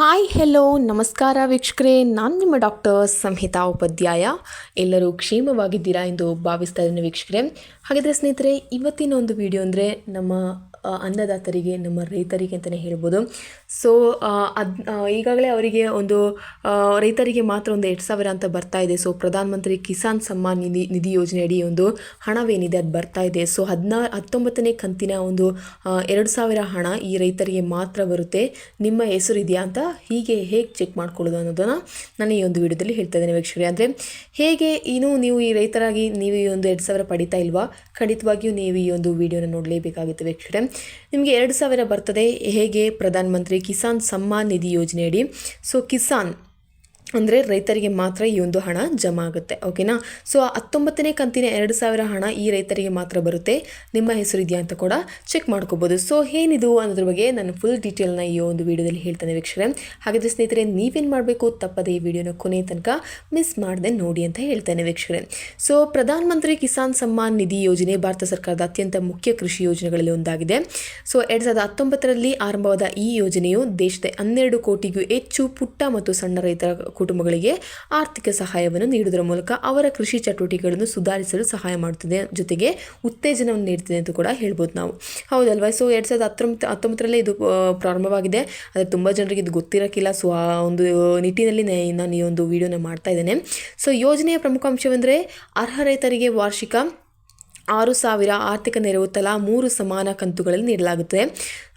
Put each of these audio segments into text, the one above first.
Hi hello ನಮಸ್ಕಾರ ವೀಕ್ಷಕರೇ. ನಾನು ನಿಮ್ಮ ಡಾಕ್ಟರ್ ಸಂಹಿತಾ ಉಪಾಧ್ಯಾಯ. ಎಲ್ಲರೂ ಕ್ಷೇಮವಾಗಿದ್ದೀರಾ ಎಂದು ಭಾವಿಸ್ತಾ ಇದ್ದೀನಿ ವೀಕ್ಷಕರೇ. ಹಾಗಿದ್ರೆ ಸ್ನೇಹಿತರೆ, ಇವತ್ತಿನ ಒಂದು ವಿಡಿಯೋ ಅಂದರೆ ನಮ್ಮ ಅನ್ನದಾತರಿಗೆ, ನಮ್ಮ ರೈತರಿಗೆ ಅಂತಲೇ ಹೇಳ್ಬೋದು. ಸೊ ಅದು ಈಗಾಗಲೇ ಅವರಿಗೆ ಒಂದು ರೈತರಿಗೆ ಮಾತ್ರ ಒಂದು ಎರಡು ಸಾವಿರ ಅಂತ ಬರ್ತಾ ಇದೆ. ಸೊ ಪ್ರಧಾನ ಮಂತ್ರಿ ಕಿಸಾನ್ ಸಮ್ಮಾನ್ ನಿಧಿ ನಿಧಿ ಯೋಜನೆ ಅಡಿ ಒಂದು ಹಣವೇನಿದೆ, ಅದು ಬರ್ತಾ ಇದೆ. ಸೊ ಹದಿನಾ, ಹತ್ತೊಂಬತ್ತನೇ ಕಂತಿನ ಒಂದು ಎರಡು ಸಾವಿರ ಹಣ ಈ ರೈತರಿಗೆ ಮಾತ್ರ ಬರುತ್ತೆ. ನಿಮ್ಮ ಹೆಸರು ಇದೆಯಾ ಅಂತ ಹೀಗೆ ಹೇಗೆ ಚೆಕ್ ಮಾಡ್ಕೊಳ್ಳೋದು ಅನ್ನೋದನ್ನು ನಾನು ಈ ಒಂದು ವಿಡಿಯೋದಲ್ಲಿ ಹೇಳ್ತಾ ಇದ್ದೇನೆ ವೀಕ್ಷಕರೇ. ಅಂದರೆ ಹೇಗೆ ಇನ್ನು ನೀವು ಈ ರೈತರಾಗಿ ನೀವು ಈ ಒಂದು ಎರಡು ಸಾವಿರ ಪಡಿತಾ ಇಲ್ವಾ? ಖಂಡಿತವಾಗಿಯೂ ನೀವು ಈ ಒಂದು ವಿಡಿಯೋನ ನೋಡಲೇಬೇಕಾಗುತ್ತೆ ವೀಕ್ಷಕರೇ. ನಿಮಗೆ ಎರಡು ಸಾವಿರ ಬರ್ತದೆ. ಹೇಗೆ? ಪ್ರಧಾನಮಂತ್ರಿ ಕಿಸಾನ್ ಸಮ್ಮಾನ್ ನಿಧಿ ಯೋಜನೆಯಡಿ. ಸೊ ಕಿಸಾನ್ ಅಂದರೆ ರೈತರಿಗೆ ಮಾತ್ರ ಈ ಒಂದು ಹಣ ಜಮಾ ಆಗುತ್ತೆ, ಓಕೆನಾ? ಸೊ ಹತ್ತೊಂಬತ್ತನೇ ಕಂತಿನ ಎರಡು ಸಾವಿರ ಹಣ ಈ ರೈತರಿಗೆ ಮಾತ್ರ ಬರುತ್ತೆ. ನಿಮ್ಮ ಹೆಸರು ಇದೆಯಾ ಅಂತ ಕೂಡ ಚೆಕ್ ಮಾಡ್ಕೋಬೋದು. ಸೊ, ಏನಿದು ಅನ್ನೋದ್ರ ಬಗ್ಗೆ ನಾನು ಫುಲ್ ಡೀಟೇಲ್ನ ಈ ಒಂದು ವಿಡಿಯೋದಲ್ಲಿ ಹೇಳ್ತಾನೆ ವೀಕ್ಷಕರೇ. ಹಾಗಾದರೆ ಸ್ನೇಹಿತರೆ, ನೀವೇನು ಮಾಡಬೇಕು? ತಪ್ಪದೆ ಈ ವಿಡಿಯೋನ ಕೊನೆ ತನಕ ಮಿಸ್ ಮಾಡದೆ ನೋಡಿ ಅಂತ ಹೇಳ್ತಾನೆ ವೀಕ್ಷಕರೇ. ಸೊ ಪ್ರಧಾನಮಂತ್ರಿ ಕಿಸಾನ್ ಸಮ್ಮಾನ್ ನಿಧಿ ಯೋಜನೆ ಭಾರತ ಸರ್ಕಾರದ ಅತ್ಯಂತ ಮುಖ್ಯ ಕೃಷಿ ಯೋಜನೆಗಳಲ್ಲಿ ಒಂದಾಗಿದೆ. ಸೊ, ಎರಡು ಸಾವಿರದ ಹತ್ತೊಂಬತ್ತರಲ್ಲಿ ಆರಂಭವಾದ ಈ ಯೋಜನೆಯು ದೇಶದ ಹನ್ನೆರಡು ಕೋಟಿಗೂ ಹೆಚ್ಚು ಪುಟ್ಟ ಮತ್ತು ಸಣ್ಣ ರೈತರ ಕುಟುಂಬಗಳಿಗೆ ಆರ್ಥಿಕ ಸಹಾಯವನ್ನು ನೀಡುವುದರ ಮೂಲಕ ಅವರ ಕೃಷಿ ಚಟುವಟಿಕೆಗಳನ್ನು ಸುಧಾರಿಸಲು ಸಹಾಯ ಮಾಡುತ್ತದೆ. ಜೊತೆಗೆ ಉತ್ತೇಜನವನ್ನು ನೀಡ್ತಿದೆ ಅಂತ ಕೂಡ ಹೇಳ್ಬೋದು ನಾವು. ಹೌದಲ್ವಾ? ಸೊ ಎರಡು ಸಾವಿರದ ಹತ್ತೊಂಬತ್ತು, ಹತ್ತೊಂಬತ್ತರಲ್ಲೇ ಇದು ಪ್ರಾರಂಭವಾಗಿದೆ. ಆದರೆ ತುಂಬ ಜನರಿಗೆ ಇದು ಗೊತ್ತಿರೋಕ್ಕಿಲ್ಲ. ಸೊ ಆ ಒಂದು ನಿಟ್ಟಿನಲ್ಲಿ ನಾನು ಈ ಒಂದು ವಿಡಿಯೋನ ಮಾಡ್ತಾ ಇದ್ದೇನೆ. ಸೊ ಯೋಜನೆಯ ಪ್ರಮುಖ ಅಂಶವೆಂದರೆ ಅರ್ಹ ರೈತರಿಗೆ ವಾರ್ಷಿಕ ಆರು ಸಾವಿರ ಆರ್ಥಿಕ ನೆರವು ತಲಾ ಮೂರು ಸಮಾನ ಕಂತುಗಳಲ್ಲಿ ನೀಡಲಾಗುತ್ತದೆ.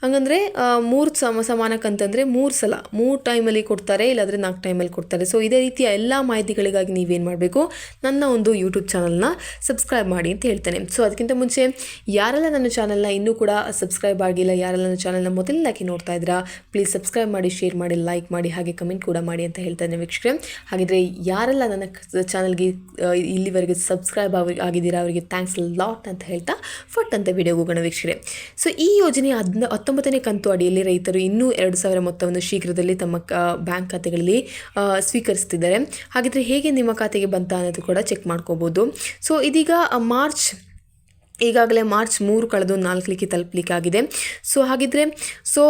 ಹಂಗಂದರೆ ಮೂರು ಸಮ ಸಮಾನಕ್ಕೆ ಕಂತಂದರೆ ಮೂರು ಸಲ, ಮೂರು ಟೈಮಲ್ಲಿ ಕೊಡ್ತಾರೆ, ಇಲ್ಲಾಂದರೆ ನಾಲ್ಕು ಟೈಮಲ್ಲಿ ಕೊಡ್ತಾರೆ. ಸೊ ಇದೇ ರೀತಿಯ ಎಲ್ಲ ಮಾಹಿತಿಗಳಿಗಾಗಿ ನೀವೇನು ಮಾಡಬೇಕು, ನನ್ನ ಒಂದು ಯೂಟ್ಯೂಬ್ ಚಾನಲ್ನ ಸಬ್ಸ್ಕ್ರೈಬ್ ಮಾಡಿ ಅಂತ ಹೇಳ್ತೇನೆ. ಸೊ ಅದಕ್ಕಿಂತ ಮುಂಚೆ, ಯಾರೆಲ್ಲ ನನ್ನ ಚಾನಲ್ನ ಇನ್ನೂ ಕೂಡ ಸಬ್ಸ್ಕ್ರೈಬ್ ಆಗಿಲ್ಲ, ಯಾರೆಲ್ಲ ನನ್ನ ಚಾನಲ್ನ ಮೊದಲನೇದಾಗಿ ನೋಡ್ತಾ ಇದ್ದೀರಾ ಪ್ಲೀಸ್ ಸಬ್ಸ್ಕ್ರೈಬ್ ಮಾಡಿ ಶೇರ್ ಮಾಡಿ ಲೈಕ್ ಮಾಡಿ, ಹಾಗೆ ಕಮೆಂಟ್ ಕೂಡ ಮಾಡಿ ಅಂತ ಹೇಳ್ತಾನೆ ವೀಕ್ಷಕರೇ. ಹಾಗಿದ್ರೆ, ಯಾರೆಲ್ಲ ನನ್ನ ಚಾನಲ್ಗೆ ಇಲ್ಲಿವರೆಗೆ ಸಬ್ಸ್ಕ್ರೈಬ್ ಆಗಿ, ಆಗಿದ್ದೀರಾ, ಅವರಿಗೆ ಥ್ಯಾಂಕ್ಸ್ ಲಾಟ್ ಅಂತ ಹೇಳ್ತಾ, ಫಟ್ ಅಂತ ವಿಡಿಯೋ ಹೋಗೋಣ ವೀಕ್ಷಕರೇ. ಸೊ ಈ ಯೋಜನೆ ಹದಿನ ಹತ್ತೊಂಬತ್ತನೇ ಕಂತು ಅಡಿಯಲ್ಲಿ ರೈತರು ಇನ್ನೂ ಎರಡು ಸಾವಿರ ಮೊತ್ತವನ್ನು ಶೀಘ್ರದಲ್ಲಿ ತಮ್ಮ ಬ್ಯಾಂಕ್ ಖಾತೆಗಳಲ್ಲಿ ಸ್ವೀಕರಿಸ್ತಿದ್ದಾರೆ ಹಾಗಿದ್ರೆ ಹೇಗೆ ನಿಮ್ಮ ಖಾತೆಗೆ ಬಂತ ಅನ್ನೋದು ಕೂಡ ಚೆಕ್ ಮಾಡ್ಕೋಬೋದು. ಸೊ ಇದೀಗ ಮಾರ್ಚ್ ಈಗಾಗಲೇ ಮಾರ್ಚ್ ಮೂರು ಕಳೆದು ನಾಲ್ಕಲಿಕ್ಕೆ ತಲುಪಲಿಕ್ಕೆ ಆಗಿದೆ ಸೊ, ಹಾಗಿದ್ರೆ, ಸೊ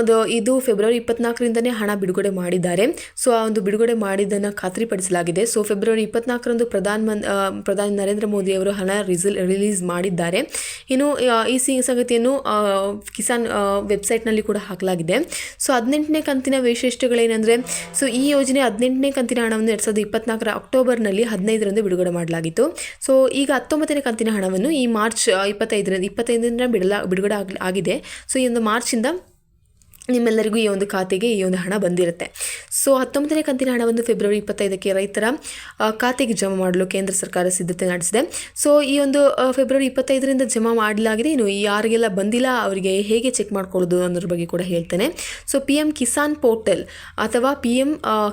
ಅದು ಇದು ಫೆಬ್ರವರಿ ಇಪ್ಪತ್ನಾಲ್ಕರಿಂದನೇ ಹಣ ಬಿಡುಗಡೆ ಮಾಡಿದ್ದಾರೆ. ಸೊ, ಆ ಒಂದು ಬಿಡುಗಡೆ ಮಾಡಿದ್ದನ್ನು ಖಾತ್ರಿಪಡಿಸಲಾಗಿದೆ. ಸೊ, ಫೆಬ್ರವರಿ ಇಪ್ಪತ್ನಾಲ್ಕರಂದು ಪ್ರಧಾನ ಮನ್ ಪ್ರಧಾನಿ ನರೇಂದ್ರ ಮೋದಿ ಅವರು ಹಣ ರಿಸಲ್, ರಿಲೀಸ್ ಮಾಡಿದ್ದಾರೆ. ಇನ್ನು ಈ ಸಿ, ಸಂಗತಿಯನ್ನು ಕಿಸಾನ್ ವೆಬ್ಸೈಟ್ನಲ್ಲಿ ಕೂಡ ಹಾಕಲಾಗಿದೆ. ಸೊ, ಹದಿನೆಂಟನೇ ಕಂತಿನ ವೈಶಿಷ್ಟ್ಯಗಳೇನೆಂದರೆ ಸೊ, ಈ ಯೋಜನೆ ಹದಿನೆಂಟನೇ ಕಂತಿನ ಹಣವನ್ನು ಎರಡು ಸಾವಿರದ ಇಪ್ಪತ್ನಾಲ್ಕರ ಅಕ್ಟೋಬರ್ನಲ್ಲಿ ಹದಿನೈದರಂದು ಬಿಡುಗಡೆ ಮಾಡಲಾಗಿತ್ತು. ಸೊ, ಈಗ ಹತ್ತೊಂಬತ್ತನೇ ಕಂತಿನ ಹಣವನ್ನು ಈ ಆ, ಇಪ್ಪತ್ತೈದರಿಂದ ಇಪ್ಪತ್ತೈದರಿಂದ ಬಿಡಲಾ ಬಿಡುಗಡೆ ಆಗಿ ಆಗಿದೆ. ಸೊ ಈ ಒಂದು ಮಾರ್ಚಿಂದ ನಿಮ್ಮೆಲ್ಲರಿಗೂ ಈ ಒಂದು ಖಾತೆಗೆ ಈ ಒಂದು ಹಣ ಬಂದಿರುತ್ತೆ. ಸೊ ಹತ್ತೊಂಬತ್ತನೇ ಕಂತಿನ ಹಣವನ್ನು ಫೆಬ್ರವರಿ ಇಪ್ಪತ್ತೈದಕ್ಕೆ ರೈತರ ಖಾತೆಗೆ ಜಮಾ ಮಾಡಲು ಕೇಂದ್ರ ಸರ್ಕಾರ ಸಿದ್ಧತೆ ನಡೆಸಿದೆ. ಸೊ ಈ ಒಂದು ಫೆಬ್ರವರಿ ಇಪ್ಪತ್ತೈದರಿಂದ ಜಮಾ ಮಾಡಲಾಗಿದೆ. ಇನ್ನು ಯಾರಿಗೆಲ್ಲ ಬಂದಿಲ್ಲ, ಅವರಿಗೆ ಹೇಗೆ ಚೆಕ್ ಮಾಡ್ಕೊಳ್ಳೋದು ಅನ್ನೋದ್ರ ಬಗ್ಗೆ ಕೂಡ ಹೇಳ್ತೇನೆ. So P M Kisan portal ಅಥವಾ P M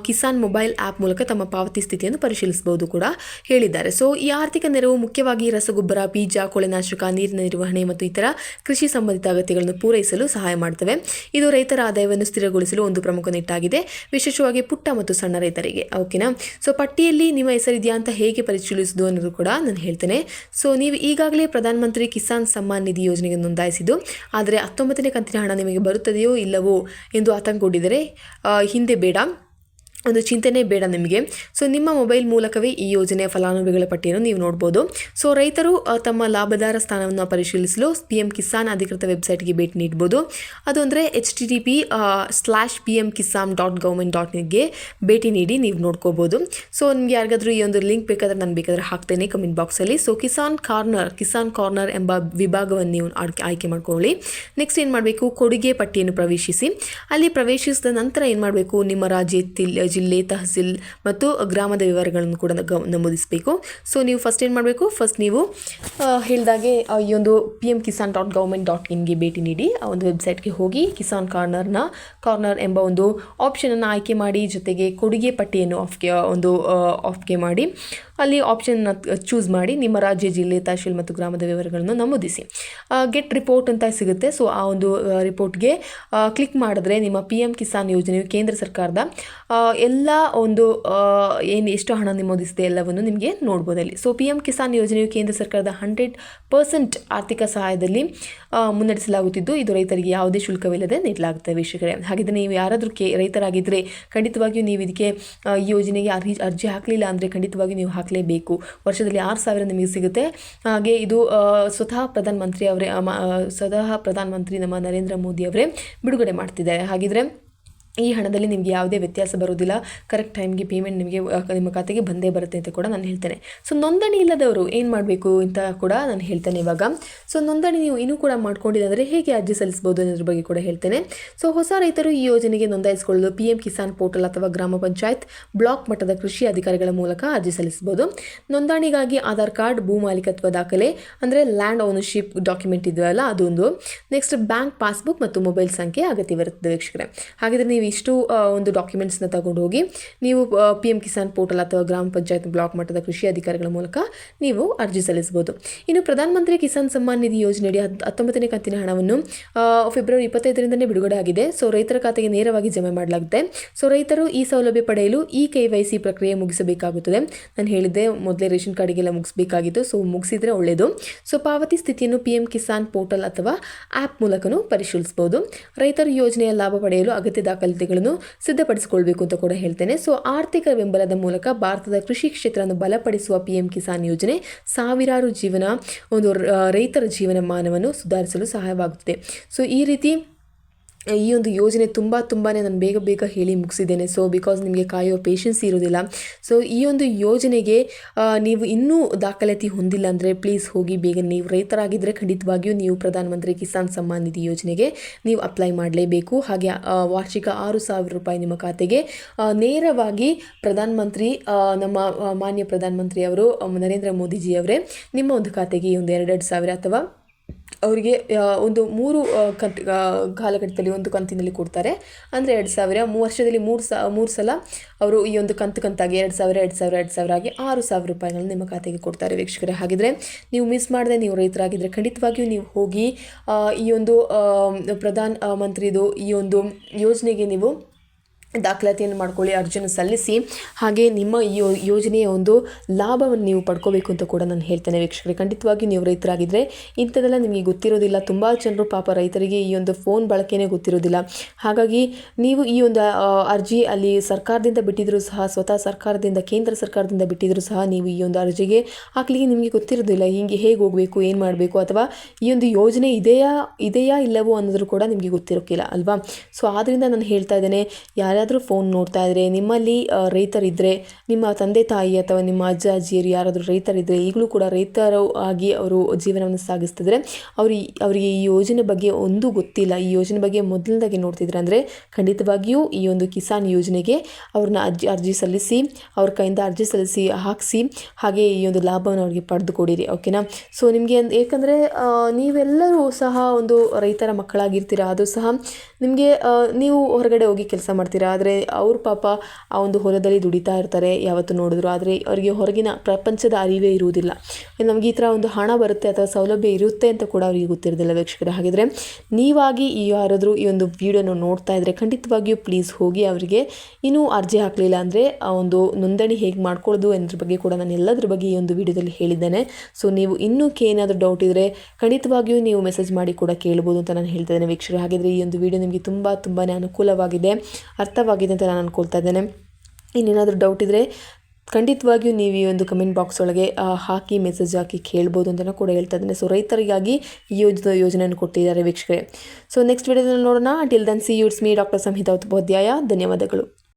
Kisan mobile app ಮೂಲಕ ತಮ್ಮ ಪಾವತಿ ಸ್ಥಿತಿಯನ್ನು ಪರಿಶೀಲಿಸಬಹುದು ಕೂಡ ಹೇಳಿದ್ದಾರೆ. ಸೊ ಈ ಆರ್ಥಿಕ ನೆರವು ಮುಖ್ಯವಾಗಿ ರಸಗೊಬ್ಬರ, ಬೀಜ, ಕೊಳೆನಾಶಕ, ನೀರಿನ ನಿರ್ವಹಣೆ ಮತ್ತು ಇತರ ಕೃಷಿ ಸಂಬಂಧಿತ ಅಗತ್ಯಗಳನ್ನು ಪೂರೈಸಲು ಸಹಾಯ ಮಾಡ್ತವೆ. ಇದು ರೈತರ ಆದಾಯವನ್ನು ಸ್ಥಿರಗೊಳಿಸಲು ಒಂದು ಪ್ರಮುಖ ನಿಟ್ಟಾಗಿದೆ. ವಿಶೇಷವಾಗಿ ಪುಟ್ಟ ಮತ್ತು ಸಣ್ಣ ರೈತರಿಗೆ ಓಕೆನಾ ಸೊ, ಪಟ್ಟಿಯಲ್ಲಿ ನಿಮ್ಮ ಹೆಸರಿದೆಯಾ ಅಂತ ಹೇಗೆ ಪರಿಶೀಲಿಸುವುದು ಅನ್ನೋದು ಕೂಡ ನಾನು ಹೇಳ್ತೇನೆ. ಸೊ, ನೀವು ಈಗಾಗಲೇ ಪ್ರಧಾನಮಂತ್ರಿ ಕಿಸಾನ್ ಸಮ್ಮಾನ್ ನಿಧಿ ಯೋಜನೆಗೆ ನೋಂದಾಯಿಸಿದ್ದು, ಆದರೆ ಹತ್ತೊಂಬತ್ತನೇ ಕಂತಿನ ಹಣ ನಿಮಗೆ ಬರುತ್ತದೆಯೋ ಇಲ್ಲವೋ ಎಂದು ಆತಂಕಗೊಂಡಿದ್ದರೆ ಹಿಂದೆ ಬೇಡ. ಒಂದು ಚಿಂತನೆ ಬೇಡ ನಿಮಗೆ. ಸೊ ನಿಮ್ಮ ಮೊಬೈಲ್ ಮೂಲಕವೇ ಈ ಯೋಜನೆಯ ಫಲಾನುಭವಿಗಳ ಪಟ್ಟಿಯನ್ನು ನೀವು ನೋಡ್ಬೋದು. ಸೊ ರೈತರು ತಮ್ಮ ಲಾಭದಾರ ಸ್ಥಾನವನ್ನು ಪರಿಶೀಲಿಸಲು ಪಿ ಎಂ ಕಿಸಾನ್ ಅಧಿಕೃತ ವೆಬ್ಸೈಟ್ಗೆ ಭೇಟಿ ನೀಡ್ಬೋದು. ಅದು ಅಂದರೆ H T T P slash P M Kisan dot government dot ಇನ್ಗೆ ಭೇಟಿ ನೀಡಿ ನೀವು ನೋಡ್ಕೋಬೋದು. ಸೊ ನಿಮ್ಗೆ ಯಾರಿಗಾದರೂ ಈ ಒಂದು ಲಿಂಕ್ ಬೇಕಾದರೆ ನಾನು ಬೇಕಾದರೆ ಹಾಕ್ತೇನೆ ಕಮೆಂಟ್ ಬಾಕ್ಸಲ್ಲಿ. So Kisan corner Kisan corner ಎಂಬ ವಿಭಾಗವನ್ನು ನೀವು ಆಯ್ಕೆ ಮಾಡ್ಕೊಳ್ಳಿ. ನೆಕ್ಸ್ಟ್ ಏನು ಮಾಡಬೇಕು? ಕೊಡುಗೆ ಪಟ್ಟಿಯನ್ನು ಪ್ರವೇಶಿಸಿ. ಅಲ್ಲಿ ಪ್ರವೇಶಿಸಿದ ನಂತರ ಏನು ಮಾಡಬೇಕು? ನಿಮ್ಮ ರಾಜ್ಯ ಜಿಲ್ಲೆ ತಹಸೀಲ್ ಮತ್ತು ಗ್ರಾಮದ ವಿವರಗಳನ್ನು ಕೂಡ ನಮೂದಿಸಬೇಕು. ಸೊ ನೀವು ಫಸ್ಟ್ ಏನು ಮಾಡಬೇಕು? ಫಸ್ಟ್ ನೀವು ಹೇಳಿದಾಗೆ ಈ ಒಂದು P M Kisan dot government dot ಇನ್ಗೆ ಭೇಟಿ ನೀಡಿ, ಆ ಒಂದು ವೆಬ್ಸೈಟ್ಗೆ ಹೋಗಿ ಕಿಸಾನ್ ಕಾರ್ನರ್ನ ಕಾರ್ನರ್ ಎಂಬ ಒಂದು ಆಪ್ಷನನ್ನು ಆಯ್ಕೆ ಮಾಡಿ, ಜೊತೆಗೆ ಕೊಡುಗೆ ಪಟ್ಟಿಯನ್ನು ಆಫ್ಗೆ ಒಂದು ಆಫ್ಗೆ ಮಾಡಿ. ಅಲ್ಲಿ ಆಪ್ಷನ್ನ ಚೂಸ್ ಮಾಡಿ ನಿಮ್ಮ ರಾಜ್ಯ, ಜಿಲ್ಲೆ, ತಹಶೀಲ್ ಮತ್ತು ಗ್ರಾಮದ ವಿವರಗಳನ್ನು ನಮೂದಿಸಿ. ಗೆಟ್ ರಿಪೋರ್ಟ್ ಅಂತ ಸಿಗುತ್ತೆ. ಸೊ ಆ ಒಂದು ರಿಪೋರ್ಟ್ಗೆ ಕ್ಲಿಕ್ ಮಾಡಿದ್ರೆ ನಿಮ್ಮ ಪಿ ಎಂ ಕಿಸಾನ್ ಯೋಜನೆಯು ಕೇಂದ್ರ ಸರ್ಕಾರದ ಎಲ್ಲ ಒಂದು ಏನು ಎಷ್ಟು ಹಣ ನಮೂದಿಸಿದೆ ಎಲ್ಲವನ್ನು ನಿಮಗೆ ನೋಡ್ಬೋದು ಅಲ್ಲಿ. ಸೊ ಪಿ ಎಂ ಕಿಸಾನ್ ಯೋಜನೆಯು ಕೇಂದ್ರ ಸರ್ಕಾರದ ಹಂಡ್ರೆಡ್ ಪರ್ಸೆಂಟ್ ಆರ್ಥಿಕ ಸಹಾಯದಲ್ಲಿ ಮುನ್ನಡೆಸಲಾಗುತ್ತಿದ್ದು. ಇದು ರೈತರಿಗೆ ಯಾವುದೇ ಶುಲ್ಕವಿಲ್ಲದೆ ನೀಡಲಾಗುತ್ತದೆ ವೀಕ್ಷಕರೇ. ಹಾಗಿದ್ರೆ ನೀವು ಯಾರಾದರೂ ಕೇ ರೈತರಾಗಿದ್ದರೆ ಖಂಡಿತವಾಗಿಯೂ ನೀವು ಇದಕ್ಕೆ ಯೋಜನೆಗೆ ಅರ್ಜಿ ಅರ್ಜಿ ಹಾಕಲಿಲ್ಲ ಅಂದರೆ ಖಂಡಿತವಾಗಿಯೂ ನೀವು ಹಾಕಲೇಬೇಕು ವರ್ಷದಲ್ಲಿ ಆರು ಸಾವಿರ ನಿಮಗೆ ಸಿಗುತ್ತೆ. ಹಾಗೆ ಇದು ಸ್ವತಃ ಪ್ರಧಾನಮಂತ್ರಿ ಅವರೇ ಸ್ವತಃ ಪ್ರಧಾನಮಂತ್ರಿ ನಮ್ಮ ನರೇಂದ್ರ ಮೋದಿ ಅವರೇ ಬಿಡುಗಡೆ ಮಾಡ್ತಿದ್ದಾರೆ. ಹಾಗಿದ್ರೆ ಈ ಹಣದಲ್ಲಿ ನಿಮಗೆ ಯಾವುದೇ ವ್ಯತ್ಯಾಸ ಬರೋದಿಲ್ಲ ಕರೆಕ್ಟ್ ಟೈಮ್ಗೆ ಪೇಮೆಂಟ್ ನಿಮಗೆ ನಿಮ್ಮ ಖಾತೆಗೆ ಬಂದೇ ಬರುತ್ತೆ ಅಂತ ಕೂಡ ನಾನು ಹೇಳ್ತೇನೆ. ಸೊ ನೋಂದಣಿ ಇಲ್ಲದವರು ಏನು ಮಾಡಬೇಕು ಅಂತ ಕೂಡ ನಾನು ಹೇಳ್ತೇನೆ ಇವಾಗ. ಸೊ ನೋಂದಣಿ ನೀವು ಇನ್ನೂ ಕೂಡ ಮಾಡ್ಕೊಂಡಿಲ್ಲ ಹೇಗೆ ಅರ್ಜಿ ಸಲ್ಲಿಸ್ಬೋದು ಅನ್ನೋದ್ರ ಬಗ್ಗೆ ಕೂಡ ಹೇಳ್ತೇನೆ. ಸೊ ಹೊಸ ರೈತರು ಈ ಯೋಜನೆಗೆ ನೋಂದಾಯಿಸಿಕೊಳ್ಳಲು ಪಿ ಎಂ ಕಿಸಾನ್ ಪೋರ್ಟಲ್ ಅಥವಾ ಗ್ರಾಮ ಪಂಚಾಯತ್ ಬ್ಲಾಕ್ ಮಟ್ಟದ ಕೃಷಿ ಅಧಿಕಾರಿಗಳ ಮೂಲಕ ಅರ್ಜಿ ಸಲ್ಲಿಸಬಹುದು. ನೋಂದಣಿಗಾಗಿ ಆಧಾರ್ ಕಾರ್ಡ್, ಭೂ ಮಾಲೀಕತ್ವ ದಾಖಲೆ, ಅಂದರೆ ಲ್ಯಾಂಡ್ ಓನರ್ಶಿಪ್ ಡಾಕ್ಯುಮೆಂಟ್ ಇದೆಯಲ್ಲ ಅದೊಂದು. ನೆಕ್ಸ್ಟ್ ಬ್ಯಾಂಕ್ ಪಾಸ್ಬುಕ್ ಮತ್ತು ಮೊಬೈಲ್ ಸಂಖ್ಯೆ ಅಗತ್ಯವಿರುತ್ತದೆ ವೀಕ್ಷಕರೇ. ಹಾಗಿದ್ರೆ ನೀವು ಇಷ್ಟು ಆ, ಒಂದು ಡಾಕ್ಯುಮೆಂಟ್ಸ್ನ ತಗೊಂಡು ಹೋಗಿ ನೀವು ಪಿ ಎಂ ಕಿಸಾನ್ ಪೋರ್ಟಲ್ ಅಥವಾ ಗ್ರಾಮ ಪಂಚಾಯತ್ ಬ್ಲಾಕ್ ಮಟ್ಟದ ಕೃಷಿ ಅಧಿಕಾರಿಗಳ ಮೂಲಕ ನೀವು ಅರ್ಜಿ ಸಲ್ಲಿಸಬಹುದು. ಇನ್ನು ಪ್ರಧಾನಮಂತ್ರಿ ಕಿಸಾನ್ ಸಮ್ಮಾನ್ ನಿಧಿ ಯೋಜನೆಯಡಿ ಹತ್- ಹತ್ತೊಂಬತ್ತನೇ ಕಂತಿನ ಹಣವನ್ನು ಫೆಬ್ರವರಿ ಇಪ್ಪತ್ತೈದರಿಂದನೇ ಬಿಡುಗಡೆ ಆಗಿದೆ. ಸೊ ರೈತರ ಖಾತೆಗೆ ನೇರವಾಗಿ ಜಮೆ ಮಾಡಲಾಗುತ್ತೆ. ಸೊ ರೈತರು ಈ ಸೌಲಭ್ಯ ಪಡೆಯಲು ಇ ಕೆ ವೈ ಸಿ ಪ್ರಕ್ರಿಯೆ ಮುಗಿಸಬೇಕಾಗುತ್ತದೆ. ನಾನು ಹೇಳಿದ್ದೆ ಮೊದಲೇ ರೇಷನ್ ಕಾರ್ಡಿಗೆಲ್ಲ ಮುಗಿಸಬೇಕಾಗಿತ್ತು. ಸೊ ಮುಗಿಸಿದ್ರೆ ಒಳ್ಳೆಯದು ಸೊ ಪಾವತಿ ಸ್ಥಿತಿಯನ್ನು ಪಿ ಎಂ ಕಿಸಾನ್ ಪೋರ್ಟಲ್ ಅಥವಾ ಆ್ಯಪ್ ಮೂಲಕನೂ ಪರಿಶೀಲಿಸಬಹುದು. ರೈತರು ಯೋಜನೆಯ ಲಾಭ ಪಡೆಯಲು ಅಗತ್ಯ ದಾಖಲಾತಿಗಳನ್ನು ಸಿದ್ಧಪಡಿಸಿಕೊಳ್ಬೇಕು ಅಂತ ಕೂಡ ಹೇಳ್ತೇನೆ. ಸೊ ಆರ್ಥಿಕ ಬೆಂಬಲದ ಮೂಲಕ ಭಾರತದ ಕೃಷಿ ಕ್ಷೇತ್ರವನ್ನು ಬಲಪಡಿಸುವ ಪಿ ಎಂ ಕಿಸಾನ್ ಯೋಜನೆ ಸಾವಿರಾರು ಜೀವನ, ಒಂದು ರೈತರ ಜೀವನಮಾನವನ್ನು ಸುಧಾರಿಸಲು ಸಹಾಯವಾಗುತ್ತದೆ. ಸೊ ಈ ರೀತಿ ಈ ಒಂದು ಯೋಜನೆ ತುಂಬ ತುಂಬಾ ನಾನು ಬೇಗ ಬೇಗ ಹೇಳಿ ಮುಗಿಸಿದ್ದೇನೆ. ಸೊ ಬಿಕಾಸ್ ನಿಮಗೆ ಕಾಯೋ ಪೇಷನ್ಸ್ ಇರೋದಿಲ್ಲ. ಸೊ ಈ ಒಂದು ಯೋಜನೆಗೆ ನೀವು ಇನ್ನೂ ದಾಖಲಾತಿ ಹೊಂದಿಲ್ಲ ಅಂದರೆ ಪ್ಲೀಸ್ ಹೋಗಿ ಬೇಗ ನೀವು ರೈತರಾಗಿದ್ದರೆ ಖಂಡಿತವಾಗಿಯೂ ನೀವು ಪ್ರಧಾನಮಂತ್ರಿ ಕಿಸಾನ್ ಸಮ್ಮಾನ್ ನಿಧಿ ಯೋಜನೆಗೆ ನೀವು ಅಪ್ಲೈ ಮಾಡಲೇಬೇಕು. ಹಾಗೆ ವಾರ್ಷಿಕ ಆರು ಸಾವಿರ ರೂಪಾಯಿ ನಿಮ್ಮ ಖಾತೆಗೆ ನೇರವಾಗಿ ಪ್ರಧಾನಮಂತ್ರಿ ನಮ್ಮ ಮಾನ್ಯ ಪ್ರಧಾನಮಂತ್ರಿ ಅವರು ನರೇಂದ್ರ ಮೋದಿಜಿಯವರೇ ನಿಮ್ಮ ಒಂದು ಖಾತೆಗೆ ಒಂದು ಎರಡೆರಡು ಸಾವಿರ ಅಥವಾ ಅವರಿಗೆ ಒಂದು ಮೂರು ಕಂತ್ ಕಾಲಘಟ್ಟದಲ್ಲಿ ಒಂದು ಕಂತಿನಲ್ಲಿ ಕೊಡ್ತಾರೆ. ಅಂದರೆ ಎರಡು ಸಾವಿರ, ಮೂರು ವರ್ಷದಲ್ಲಿ ಮೂರು ಸ, ಮೂರು ಸಲ ಅವರು ಈ ಒಂದು ಕಂತು ಕಂತಾಗಿ ಎರಡು ಸಾವಿರ ಎರಡು ಸಾವಿರ ಎರಡು ಸಾವಿರ ಆಗಿ ಆರು ಸಾವಿರ ರೂಪಾಯಿಗಳನ್ನ ನಿಮ್ಮ ಖಾತೆಗೆ ಕೊಡ್ತಾರೆ ವೀಕ್ಷಕರೇ. ಹಾಗಿದ್ರೆ ನೀವು ಮಿಸ್ ಮಾಡದೆ, ನೀವು ರೈತರಾಗಿದ್ದರೆ ಖಂಡಿತವಾಗಿಯೂ ನೀವು ಹೋಗಿ ಈ ಒಂದು ಪ್ರಧಾನ ಮಂತ್ರಿದು ಈ ಒಂದು ಯೋಜನೆಗೆ ನೀವು ದಾಖಲಾತಿಯನ್ನು ಮಾಡ್ಕೊಳ್ಳಿ ಅರ್ಜಿಯನ್ನು ಸಲ್ಲಿಸಿ. ಹಾಗೆ ನಿಮ್ಮ ಈ ಯೋಜನೆಯ ಒಂದು ಲಾಭವನ್ನು ನೀವು ಪಡ್ಕೋಬೇಕು ಅಂತ ಕೂಡ ನಾನು ಹೇಳ್ತೇನೆ ವೀಕ್ಷಕರೇ. ಖಂಡಿತವಾಗಿ ನೀವು ರೈತರಾಗಿದ್ದರೆ ಇಂಥದ್ದೆಲ್ಲ ನಿಮಗೆ ಗೊತ್ತಿರೋದಿಲ್ಲ. ತುಂಬ ಜನರು ಪಾಪ ರೈತರಿಗೆ ಈ ಒಂದು ಫೋನ್ ಬಳಕೆನೇ ಗೊತ್ತಿರೋದಿಲ್ಲ. ಹಾಗಾಗಿ ನೀವು ಈ ಒಂದು ಅರ್ಜಿ ಅಲ್ಲಿ ಸರ್ಕಾರದಿಂದ ಬಿಟ್ಟಿದ್ದರೂ ಸಹ, ಸ್ವತಃ ಸರ್ಕಾರದಿಂದ, ಕೇಂದ್ರ ಸರ್ಕಾರದಿಂದ ಬಿಟ್ಟಿದ್ದರೂ ಸಹ ನೀವು ಈ ಒಂದು ಅರ್ಜಿಗೆ ಹಾಕ್ಲಿಕ್ಕೆ ನಿಮಗೆ ಗೊತ್ತಿರೋದಿಲ್ಲ. ಹಿಂಗೆ ಹೇಗೆ ಹೋಗಬೇಕು, ಏನು ಮಾಡಬೇಕು ಅಥವಾ ಈ ಒಂದು ಯೋಜನೆ ಇದೆಯಾ ಇದೆಯಾ ಇಲ್ಲವೋ ಅನ್ನೋದ್ರು ಕೂಡ ನಿಮಗೆ ಗೊತ್ತಿರೋಕ್ಕಿಲ್ಲ, ಅಲ್ವಾ? ಸೊ ಆದ್ದರಿಂದ ನಾನು ಹೇಳ್ತಾ ಇದ್ದೇನೆ ಯಾರ್ಯಾದರೂ ಫೋನ್ ನೋಡ್ತಾ ಇದ್ದರೆ ನಿಮ್ಮಲ್ಲಿ ರೈತರಿದ್ದರೆ ನಿಮ್ಮ ತಂದೆ, ತಾಯಿ ಅಥವಾ ನಿಮ್ಮ ಅಜ್ಜ, ಅಜ್ಜಿಯರು ಯಾರಾದರೂ ರೈತರಿದ್ದರೆ ಈಗಲೂ ಕೂಡ ರೈತರು ಆಗಿ ಅವರು ಜೀವನವನ್ನು ಸಾಗಿಸ್ತಿದ್ರೆ, ಅವರು, ಅವರಿಗೆ ಈ ಯೋಜನೆ ಬಗ್ಗೆ ಒಂದು ಗೊತ್ತಿಲ್ಲ. ಈ ಯೋಜನೆ ಬಗ್ಗೆ ಮೊದಲನೇದಾಗಿ ನೋಡ್ತಿದ್ರೆ ಅಂದರೆ, ಖಂಡಿತವಾಗಿಯೂ ಈ ಒಂದು ಕಿಸಾನ್ ಯೋಜನೆಗೆ ಅವ್ರನ್ನ ಅರ್ಜಿ ಅರ್ಜಿ ಸಲ್ಲಿಸಿ, ಅವ್ರ ಕೈಯಿಂದ ಅರ್ಜಿ ಸಲ್ಲಿಸಿ, ಹಾಕಿಸಿ, ಹಾಗೆ ಈ ಒಂದು ಲಾಭವನ್ನು ಅವ್ರಿಗೆ ಪಡೆದುಕೊಡಿರಿ. ಓಕೆನಾ? ಸೊ ನಿಮಗೆ ಏಕೆಂದರೆ ನೀವೆಲ್ಲರೂ ಸಹ ಒಂದು ರೈತರ ಮಕ್ಕಳಾಗಿರ್ತೀರ? ಅದು ಸಹ ನಿಮಗೆ ನೀವು ಹೊರಗಡೆ ಹೋಗಿ ಕೆಲಸ ಮಾಡ್ತೀರಾ? ಆದರೆ ಅವ್ರ ಪಾಪ ಆ ಒಂದು ಹೊಲದಲ್ಲಿ ದುಡಿತಾ ಇರ್ತಾರೆ ಯಾವತ್ತು ನೋಡಿದ್ರು. ಆದರೆ ಅವರಿಗೆ ಹೊರಗಿನ ಪ್ರಪಂಚದ ಅರಿವೇ ಇರುವುದಿಲ್ಲ. ನಮಗೆ ಈ ಥರ ಒಂದು ಹಣ ಬರುತ್ತೆ ಅಥವಾ ಸೌಲಭ್ಯ ಇರುತ್ತೆ ಅಂತ ಕೂಡ ಅವರಿಗೆ ಗೊತ್ತಿರೋದಿಲ್ಲ ವೀಕ್ಷಕರೇ. ಹಾಗಿದ್ರೆ ನೀವಾಗಿ ಈ ಯಾರಾದರೂ ಈ ಒಂದು ವಿಡಿಯೋನ ನೋಡ್ತಾ ಇದ್ದರೆ ಖಂಡಿತವಾಗಿಯೂ ಪ್ಲೀಸ್ ಹೋಗಿ ಅವರಿಗೆ ಇನ್ನೂ ಅರ್ಜಿ ಹಾಕಲಿಲ್ಲ ಅಂದರೆ ಆ ಒಂದು ನೋಂದಣಿ ಹೇಗೆ ಮಾಡ್ಕೊಳ್ಳೋದು ಎಂದ್ರ ಬಗ್ಗೆ ಕೂಡ ನಾನು ಎಲ್ಲದ್ರ ಬಗ್ಗೆ ಈ ಒಂದು ವಿಡಿಯೋದಲ್ಲಿ ಹೇಳಿದ್ದೇನೆ. ಸೊ ನೀವು ಇನ್ನೂ ಏನಾದರೂ ಡೌಟ್ ಇದ್ದರೆ ಖಂಡಿತವಾಗಿಯೂ ನೀವು ಮೆಸೇಜ್ ಮಾಡಿ ಕೂಡ ಕೇಳ್ಬೋದು ಅಂತ ನಾನು ಹೇಳ್ತಾ ಇದ್ದೇನೆ ವೀಕ್ಷಕರು. ಹಾಗಿದ್ರೆ ಈ ಒಂದು ವಿಡಿಯೋ ನಿಮಗೆ ತುಂಬ ತುಂಬಾ ಅನುಕೂಲವಾಗಿದೆ. ಅರ್ಥವಾಗಿದೆ ಅಂತ ನಾನು ಅಂದ್ಕೊಳ್ತಾ ಇದ್ದೇನೆ. ಇನ್ನೇನಾದರೂ ಡೌಟ್ ಇದ್ದರೆ ಖಂಡಿತವಾಗಿಯೂ ನೀವು ಈ ಒಂದು ಕಮೆಂಟ್ ಬಾಕ್ಸ್ ಒಳಗೆ ಹಾಕಿ ಮೆಸೇಜ್ ಹಾಕಿ ಕೇಳ್ಬೋದು ಅಂತಲೂ ಕೂಡ ಹೇಳ್ತಾ ಇದ್ದೇನೆ. ಸೊ ರೈತರಿಗಾಗಿ ಈ ಯೋಜನೆ, ಯೋಜನೆಯನ್ನು ಕೊಟ್ಟಿದ್ದಾರೆ ವೀಕ್ಷಕರೇ. ಸೊ ನೆಕ್ಸ್ಟ್ ವಿಡಿಯೋದಲ್ಲಿ ನೋಡೋಣ. Till then see you it's me doctor Samhita Upadhyaya ಧನ್ಯವಾದಗಳು.